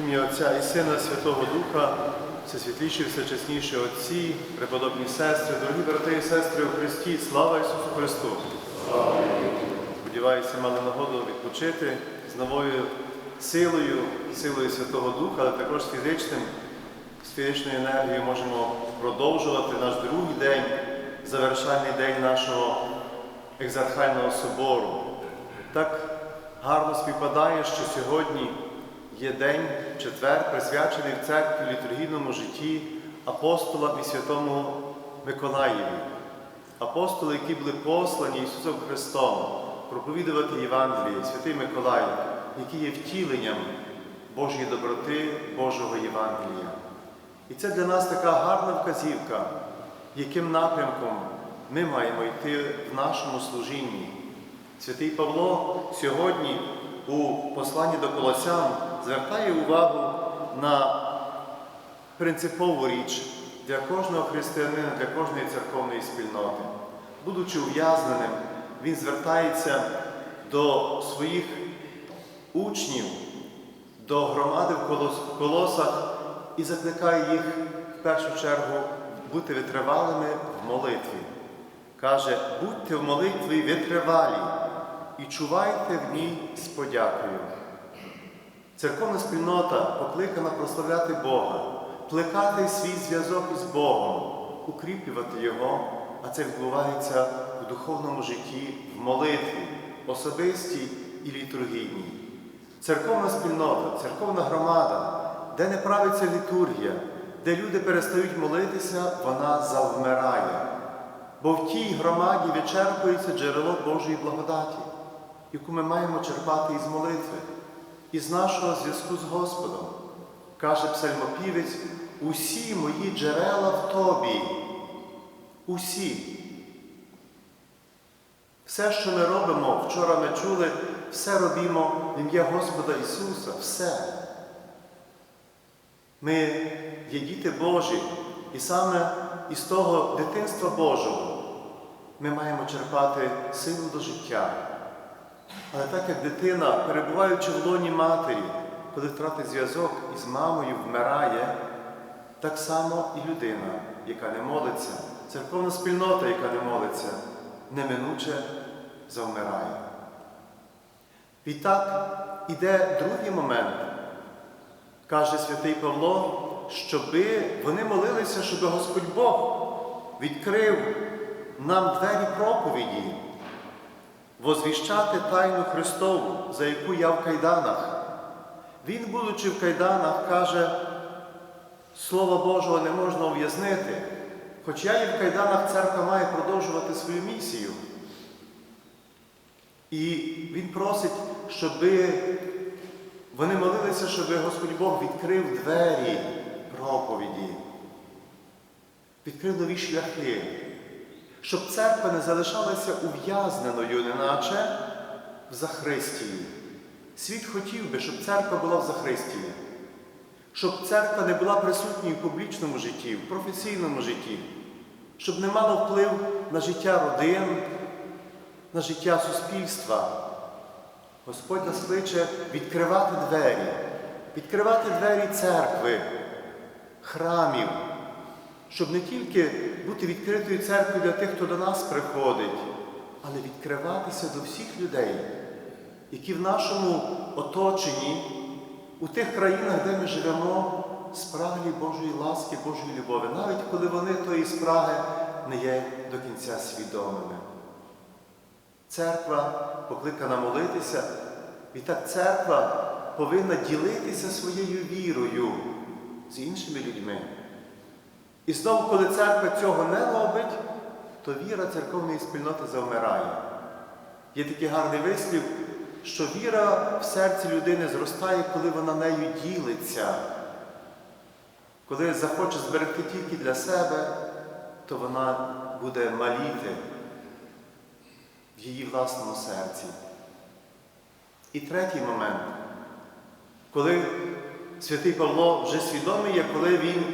ім'я Отця і Сина Святого Духа, всесвітліші, всечесніші Отці, преподобні сестри, дорогі брати і сестри у Христі, слава Ісусу Христу! Сподіваюся, мали нагоду відпочити з новою силою, силою Святого Духа, але також фізичним, з фізичною енергією можемо продовжувати наш другий день, завершальний день нашого екзархального собору. Так гарно співпадає, що сьогодні є день, четвер, присвячений в церкві літургійному житті апостолам і святому Миколаєві. Апостоли, які були послані Ісусом Христом проповідувати Євангеліє, святий Миколай, який є втіленням Божої доброти, Божого Євангелія. І це для нас така гарна вказівка, яким напрямком ми маємо йти в нашому служінні. Святий Павло сьогодні у посланні до Колосян звертає увагу на принципову річ для кожного християнина, для кожної церковної спільноти. Будучи ув'язненим, він звертається до своїх учнів, до громади в колосах і закликає їх в першу чергу бути витривалими в молитві. Каже, будьте в молитві витривалі і чувайте в ній з подякою. Церковна спільнота покликана прославляти Бога, плекати свій зв'язок із Богом, укріплювати Його, а це відбувається у духовному житті, в молитві, особистій і літургійній. Церковна спільнота, церковна громада, де не правиться літургія, де люди перестають молитися, вона завмирає. Бо в тій громаді вичерпується джерело Божої благодаті, яку ми маємо черпати із молитви, із нашого зв'язку з Господом. Каже псальмопівець, усі мої джерела в тобі. Усі. Все, що ми робимо, вчора ми чули, все робімо в ім'я Господа Ісуса, все. Ми є діти Божі, і саме із того дитинства Божого ми маємо черпати силу до життя. Але так як дитина, перебуваючи в лоні матері, коли втратить зв'язок із мамою, вмирає, так само і людина, яка не молиться, церковна спільнота, яка не молиться, неминуче завмирає. Відтак іде другий момент, каже святий Павло, щоби вони молилися, щоб Господь Бог відкрив нам двері проповіді, возвіщати тайну Христову, за яку я в кайданах. Він, будучи в кайданах, каже, Слова Божого не можна ув'язнити, хоч я і в кайданах церква має продовжувати свою місію. І він просить, щоб вони молилися, щоб Господь Бог відкрив двері проповіді, відкрив нові шляхи, щоб церква не залишалася ув'язненою, неначе в Захристії. Світ хотів би, щоб церква була в Захристії, щоб церква не була присутньою в публічному житті, в професійному житті, щоб не мала вплив на життя родин, на життя суспільства. Господь нас кличе відкривати двері, відкривати двері церкви, храмів, щоб не тільки бути відкритою церквою для тих, хто до нас приходить, але відкриватися до всіх людей, які в нашому оточенні, у тих країнах, де ми живемо, спраглі Божої ласки, Божої любові, навіть коли вони тої спраги не є до кінця свідомими. Церква покликана молитися, і так церква повинна ділитися своєю вірою з іншими людьми. І знову, коли церква цього не робить, то віра церковної спільноти завмирає. Є такий гарний вислів, що віра в серці людини зростає, коли вона нею ділиться. Коли захоче зберегти тільки для себе, то вона буде маліти в її власному серці. І третій момент, коли святий Павло вже свідомий є, коли він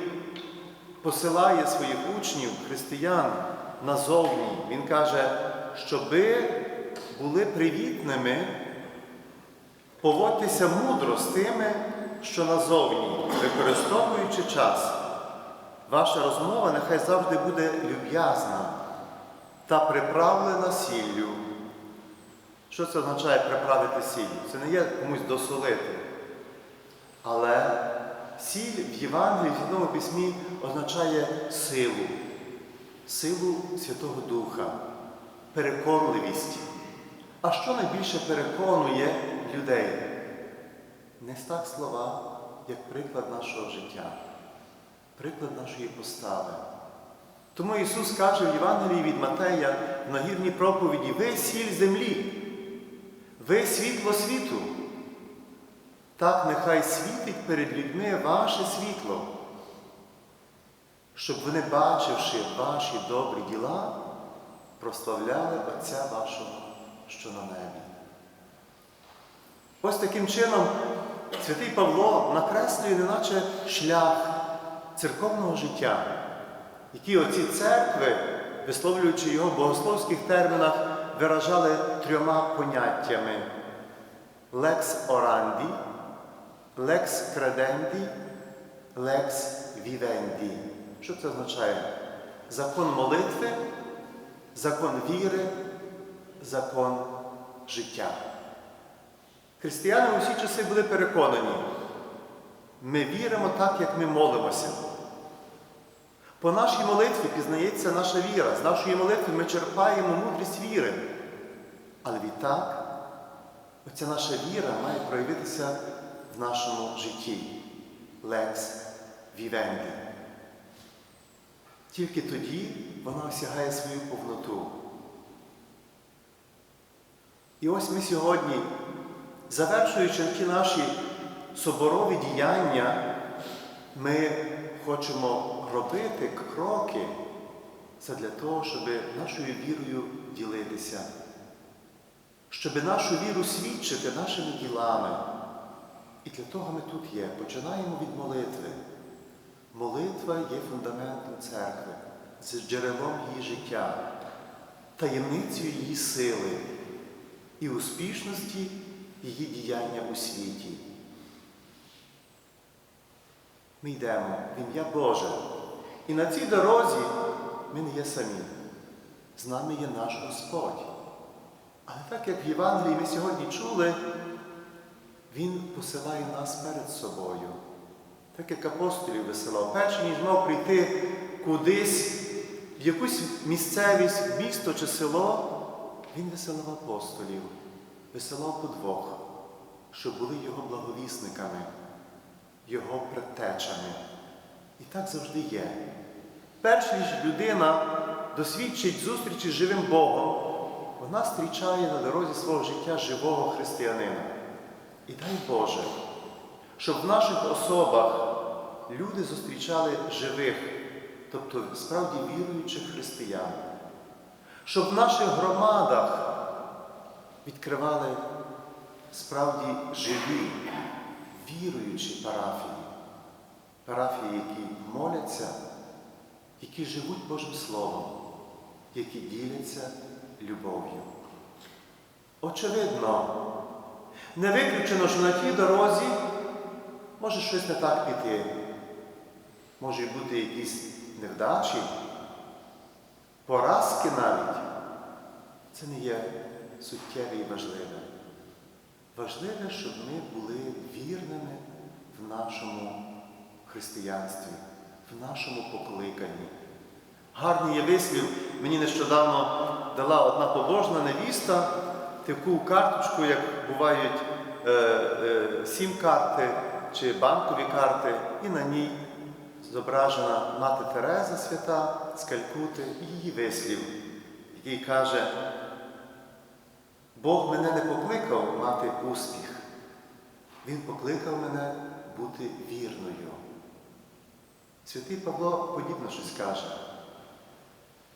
посилає своїх учнів, християн назовні, він каже, щоби були привітними, поводьтеся мудро з тими, що назовні, використовуючи час, ваша розмова нехай завжди буде люб'язна та приправлена сіллю. Що це означає приправити сіллю? Це не є комусь досолити. Але сіль в Євангелії, в Святому Письмі означає силу, силу Святого Духа, переконливість. А що найбільше переконує людей? Не так слова, як приклад нашого життя, приклад нашої постави. Тому Ісус каже в Євангелії від Матея в нагірній проповіді: ви сіль землі, ви світло світу. Так нехай світить перед людьми ваше світло, щоб вони, бачивши ваші добрі діла, прославляли Отця вашого, що на небі. Ось таким чином святий Павло накреслює неначе шлях церковного життя, які оці церкви, висловлюючи його в богословських термінах, виражали трьома поняттями лекс оранді, лекс креденді, лекс вівенді. Що це означає? Закон молитви, закон віри, закон життя. Християни у всі часи були переконані, ми віримо так, як ми молимося. По нашій молитві пізнається наша віра. З нашої молитви ми черпаємо мудрість віри. Але відтак, оця наша віра має проявитися в нашому житті. Лекс вівенді. Тільки тоді вона осягає свою повноту. І ось ми сьогодні, завершуючи ті наші соборові діяння, ми хочемо робити кроки для того, щоб нашою вірою ділитися, щоб нашу віру свідчити нашими ділами. І для того ми тут є. Починаємо від молитви. Молитва є фундаментом церкви, це джерелом її життя, таємницею її сили і успішності її діяння у світі. Ми йдемо в ім'я Боже. І на цій дорозі ми не є самі. З нами є наш Господь. Але так як в Євангелії ми сьогодні чули, Він посилає нас перед собою. Так як апостолів висилав, перше, ніж мав прийти кудись, в якусь місцевість, місто чи село, він висилав апостолів, висилав по двох, щоб були його благовісниками, його предтечами. І так завжди є. Перш ніж людина досвідчить зустрічі з живим Богом, вона зустрічає на дорозі свого життя живого християнина. І дай Боже, щоб в наших особах люди зустрічали живих, тобто справді віруючих християн, щоб в наших громадах відкривали справді живі, віруючі парафії, парафії, які моляться, які живуть Божим Словом, які діляться любов'ю. Очевидно, не виключено, що на тій дорозі може щось не так піти. Можуть бути якісь невдачі, поразки навіть. Це не є суттєве і важливе. Важливе, щоб ми були вірними в нашому християнстві, в нашому покликанні. Гарний є вислів, мені нещодавно дала одна побожна невіста таку карточку, як бувають е, е, сім-карти чи банкові карти, і на ній зображена мати Тереза свята з Калькути і її вислів, який каже, Бог мене не покликав мати успіх, Він покликав мене бути вірною. Святий Павло подібно щось каже,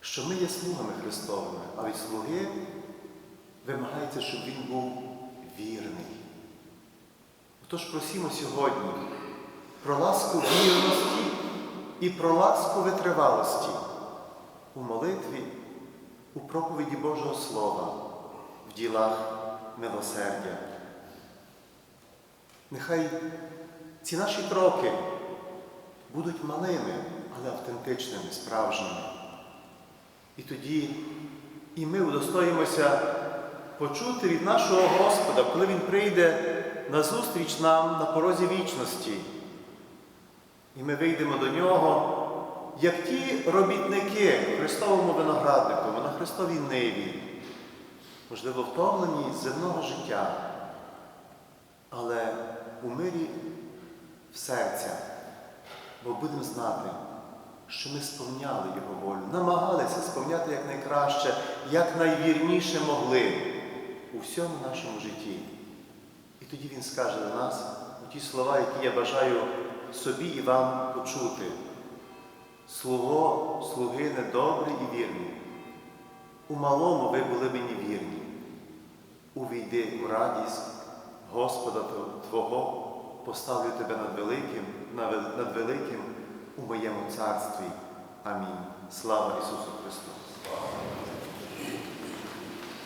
що ми є слугами Христовими, а від слуги вимагається, щоб він був вірний. Отож просімо сьогодні про ласку вірності і про ласку витривалості у молитві, у проповіді Божого Слова, в ділах милосердя. Нехай ці наші кроки будуть малими, але автентичними, справжніми. І тоді і ми удостоїмося почути від нашого Господа, коли Він прийде на зустріч нам на порозі вічності. І ми вийдемо до нього, як ті робітники в Христовому винограднику, на Христовій ниві, можливо, втомлені з земного життя, але у мирі в серця, бо будемо знати, що ми сповняли Його волю, намагалися сповняти якнайкраще, як найвірніше могли у всьому нашому житті. І тоді Він скаже до нас ті слова, які я бажаю собі і вам почути. Слово слуги недобрі і вірні. У малому ви були мені вірні. Увійди у радість Господа Твого, поставлю тебе над великим, над великим у моєму царстві. Амінь. Слава Ісусу Христу!